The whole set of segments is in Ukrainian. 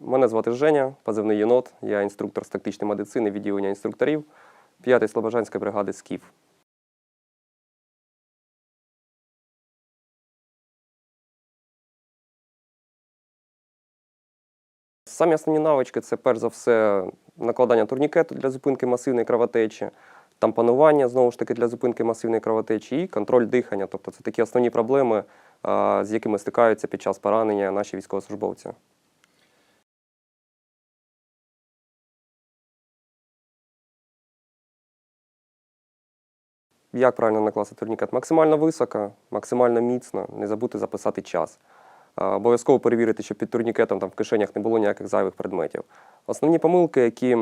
Мене звати Женя, позивний єнот. Я інструктор з тактичної медицини відділення інструкторів 5-ї Слобожанської бригади СКІФ. Самі основні навички це перш за все накладання турнікету для зупинки масивної кровотечі, тампонування знову ж таки для зупинки масивної кровотечі і контроль дихання. Тобто це такі основні проблеми, з якими стикаються під час поранення наші військовослужбовці. Як правильно накласти турнікет? Максимально високо, максимально міцно, не забути записати час. Обов'язково перевірити, щоб під турнікетом там в кишенях не було ніяких зайвих предметів. Основні помилки, які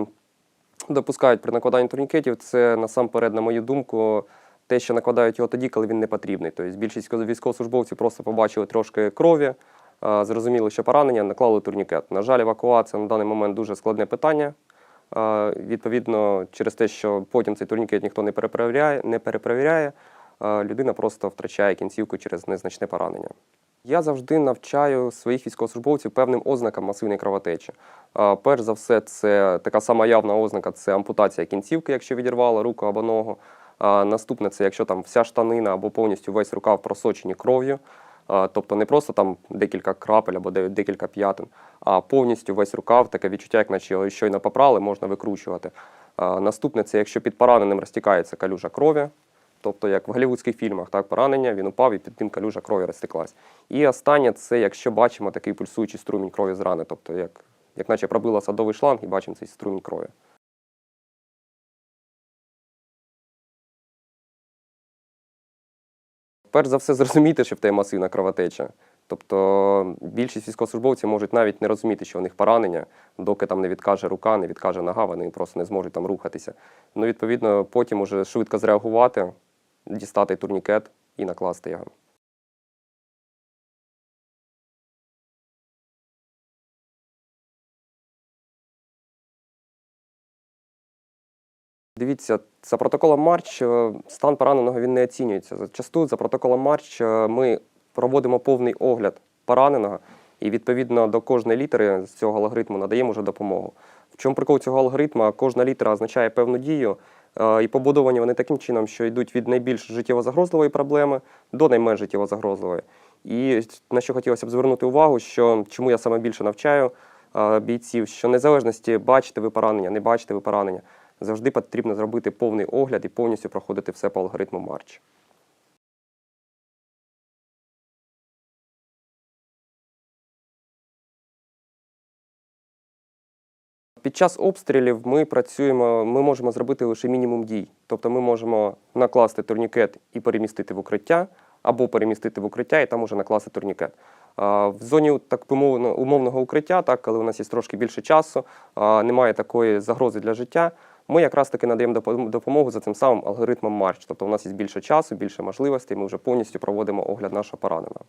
допускають при накладанні турнікетів, це насамперед, на мою думку, те, що накладають його тоді, коли він не потрібний. Тобто більшість військовослужбовців просто побачили трошки крові, зрозуміли, що поранення, наклали турнікет. На жаль, евакуація на даний момент дуже складне питання. Відповідно, через те, що потім цей турнікет ніхто не перепровіряє, не перепровіряє, людина просто втрачає кінцівку через незначне поранення. Я завжди навчаю своїх військовослужбовців певним ознакам масивної кровотечі. Перш за все, це така сама явна ознака це ампутація кінцівки, якщо відірвало руку або ногу. Наступне це якщо там вся штанина або повністю весь рукав просочені кров'ю. Тобто не просто там декілька крапель або декілька п'ятин, а повністю весь рукав, таке відчуття, як наче його щойно попрали, можна викручувати. Наступне це якщо під пораненим розтікається калюжа крові, тобто як в голівудських фільмах, так, поранення, він упав і під тим калюжа крові розтеклась. І останнє це якщо бачимо такий пульсуючий струмінь крові з рани, тобто як, як наче пробила садовий шланг і бачимо цей струмінь крові. Перш за все, зрозуміти, що в тебе масивна кровотеча. Тобто більшість військовослужбовців можуть навіть не розуміти, що в них поранення, доки там не відкаже рука, не відкаже нога, вони просто не зможуть там рухатися. Ну, відповідно, потім уже швидко зреагувати, дістати турнікет і накласти його. Дивіться, за протоколом Марч е, стан пораненого він не оцінюється. Зачасту за протоколом Марч е, ми проводимо повний огляд пораненого і відповідно до кожної літери з цього алгоритму надаємо вже допомогу. В чому прикол цього алгоритму? Кожна літера означає певну дію, е, і побудовані вони таким чином, що йдуть від найбільш життєво загрозливої проблеми до найменш життєво загрозливої. І на що хотілося б звернути увагу, що чому я саме більше навчаю бійців, що незалежності бачите ви поранення, не бачите ви поранення, завжди потрібно зробити повний огляд і повністю проходити все по алгоритму Марч. Під час обстрілів ми працюємо, ми можемо зробити лише мінімум дій. Тобто ми можемо накласти турнікет і перемістити в укриття, або перемістити в укриття і там уже накласти турнікет. В зоні так умовного укриття, так, коли у нас є трошки більше часу, немає такої загрози для життя, ми якраз таки надаємо допомогу за цим самим алгоритмом Марч. Тобто у нас є більше часу, більше можливостей, ми вже повністю проводимо огляд нашого пораненого.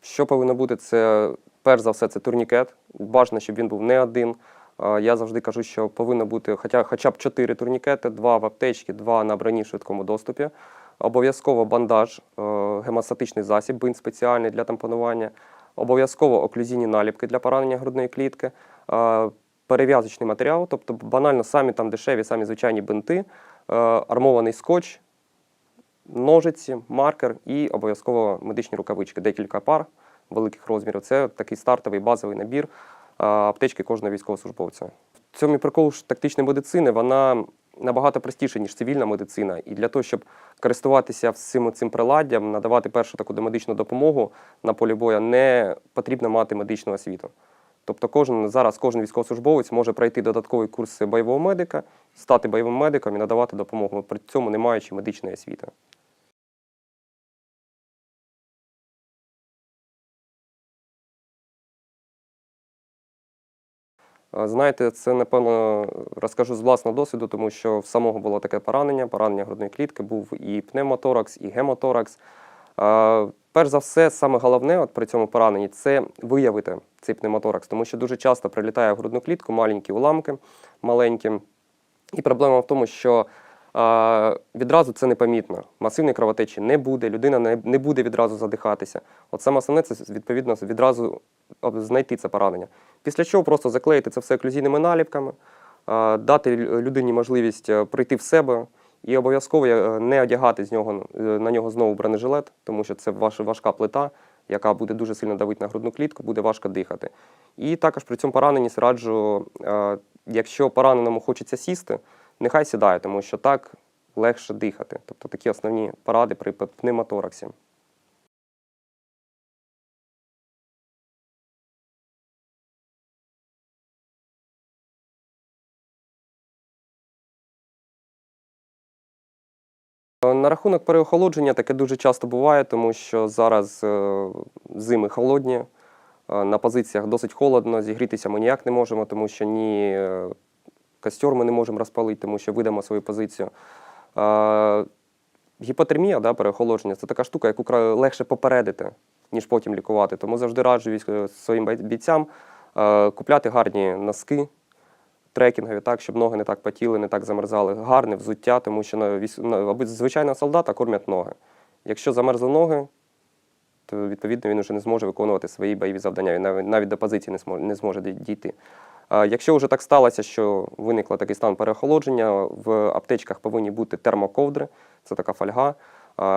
Що повинно бути, це перш за все це турнікет. Бажано, щоб він був не один. Я завжди кажу, що повинно бути хоча, хоча б чотири турнікети, два в аптечці, два на броні в швидкому доступі. Обов'язково бандаж, е, гемостатичний засіб, бинт спеціальний для тампонування. Обов'язково оклюзійні наліпки для поранення грудної клітки, е, перев'язочний матеріал, тобто банально самі там дешеві, самі звичайні бинти, е, армований скотч, ножиці, маркер і обов'язково медичні рукавички, декілька пар великих розмірів. Це такий стартовий базовий набір аптечки кожного військовослужбовця. В цьому прикол тактичної медицини вона набагато простіше, ніж цивільна медицина. І для того, щоб користуватися всім цим приладдям, надавати першу таку медичну допомогу на полі бою, не потрібно мати медичну освіту. Тобто кожен зараз кожен військовослужбовець може пройти додатковий курс бойового медика, стати бойовим медиком і надавати допомогу, при цьому не маючи медичної освіти. Знаєте, це напевно розкажу з власного досвіду, тому що в самого було таке поранення, поранення грудної клітки, був і пневмоторакс, і гемоторакс. Перш за все, саме головне от при цьому пораненні це виявити цей пневмоторакс, тому що дуже часто прилітає в грудну клітку маленькі уламки, маленькі. І проблема в тому, що відразу це непомітно. Масивної кровотечі не буде, людина не, не буде відразу задихатися. От саме основне це відповідно відразу знайти це поранення. Після чого просто заклеїти це все оклюзійними наліпками, дати людині можливість е, прийти в себе і обов'язково е, не одягати з нього, е, на нього знову бронежилет, тому що це важка плита, яка буде дуже сильно давити на грудну клітку, буде важко дихати. І також при цьому пораненні раджу, е, якщо пораненому хочеться сісти, нехай сідає, тому що так легше дихати. Тобто такі основні поради при пневмотораксі. На рахунок переохолодження таке дуже часто буває, тому що зараз е, зими холодні, е, на позиціях досить холодно, зігрітися ми ніяк не можемо, тому що ні е, костер ми не можемо розпалити, тому що видамо свою позицію. Гіпотермія, да, переохолодження це така штука, яку легше попередити, ніж потім лікувати. Тому завжди раджу своїм бійцям купляти гарні носки, трекінгові, так, щоб ноги не так потіли, не так замерзали. Гарне взуття, тому що на, військ- на аби- звичайного солдата кормять ноги. Якщо замерзли ноги, то відповідно він вже не зможе виконувати свої бойові завдання, він навіть, навіть до позиції не зможе, не зможе дійти. Якщо вже так сталося, що виникло такий стан переохолодження, в аптечках повинні бути термоковдри, це така фольга,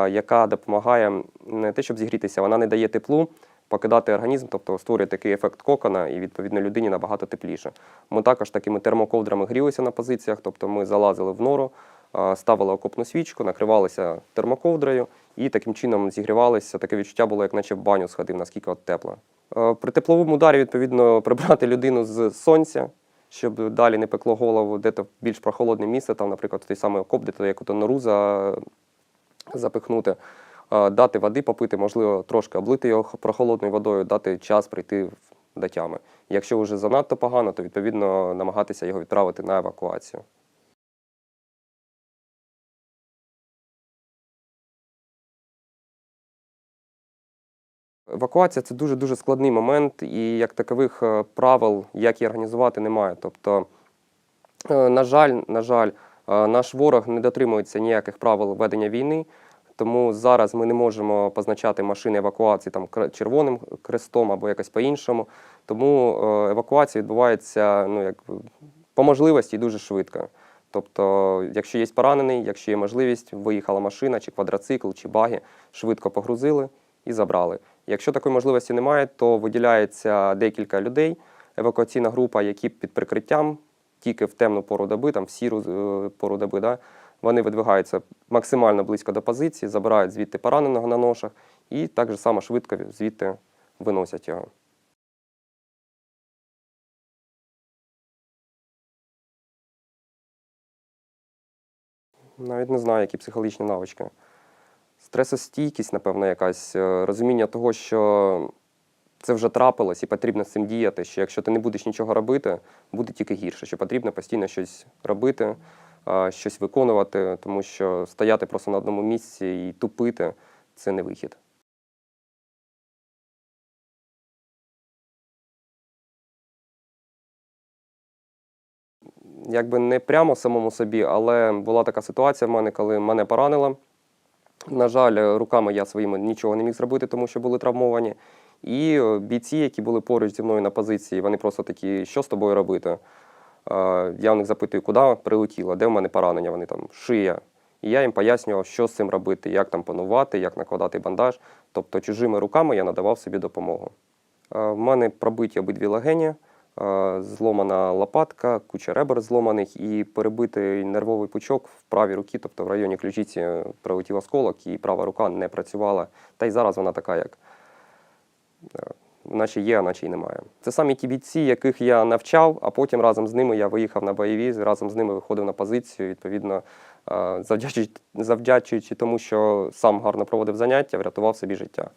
яка допомагає не те, щоб зігрітися, вона не дає теплу, покидати організм, тобто створює такий ефект кокона, і відповідно людині набагато тепліше. Ми також такими термоковдрами грілися на позиціях, тобто ми залазили в нору, ставили окопну свічку, накривалися термоковдрою і таким чином зігрівалися. Таке відчуття було, як наче в баню сходив, наскільки от тепло. Е, При тепловому ударі, відповідно, прибрати людину з сонця, щоб далі не пекло голову, де-то більш прохолодне місце, там, наприклад, той самий окоп, де-то яку-то нору за... запихнути, дати води попити, можливо, трошки облити його прохолодною водою, дати час прийти до тями. Якщо вже занадто погано, то відповідно намагатися його відправити на евакуацію. Евакуація це дуже дуже складний момент, і як такових е, правил, як її організувати, немає. Тобто, е, на жаль, на жаль, е, наш ворог не дотримується ніяких правил ведення війни. Тому зараз ми не можемо позначати машини евакуації там червоним крестом або якось по-іншому. Тому е, евакуація відбувається ну, як, по можливості дуже швидко. Тобто, якщо є поранений, якщо є можливість, виїхала машина, чи квадроцикл, чи баги, швидко погрузили і забрали. Якщо такої можливості немає, то виділяється декілька людей, евакуаційна група, які під прикриттям тільки в темну пору доби, там в сіру е, пору доби, да, вони видвигаються максимально близько до позиції, забирають звідти пораненого на ношах і так же само швидко звідти виносять його. Навіть не знаю, які психологічні навички. Стресостійкість, напевно, якась, е, розуміння того, що це вже трапилось і потрібно з цим діяти, що якщо ти не будеш нічого робити, буде тільки гірше, що потрібно постійно щось робити, щось виконувати, тому що стояти просто на одному місці і тупити це не вихід. Якби не прямо самому собі, але була така ситуація в мене, коли мене поранило. На жаль, руками я своїми нічого не міг зробити, тому що були травмовані. І е, бійці, які були поруч зі мною на позиції, вони просто такі, що з тобою робити? Я у них запитую, куди прилетіло, де в мене поранення, вони там шия. І я їм пояснював, що з цим робити, як там панувати, як накладати бандаж. Тобто чужими руками я надавав собі допомогу. В мене пробиті обидві легені, зломана лопатка, куча ребер зломаних і перебитий нервовий пучок в правій руці, тобто в районі ключиці прилетів осколок, і права рука не працювала. Та й зараз вона така, як е, наче є, а наче й немає. Це самі ті бійці, яких я навчав, а потім разом з ними я виїхав на бойові, разом з ними виходив на позицію. Відповідно, е, завдячуючи, завдячуючи тому, що сам гарно проводив заняття, врятував собі життя.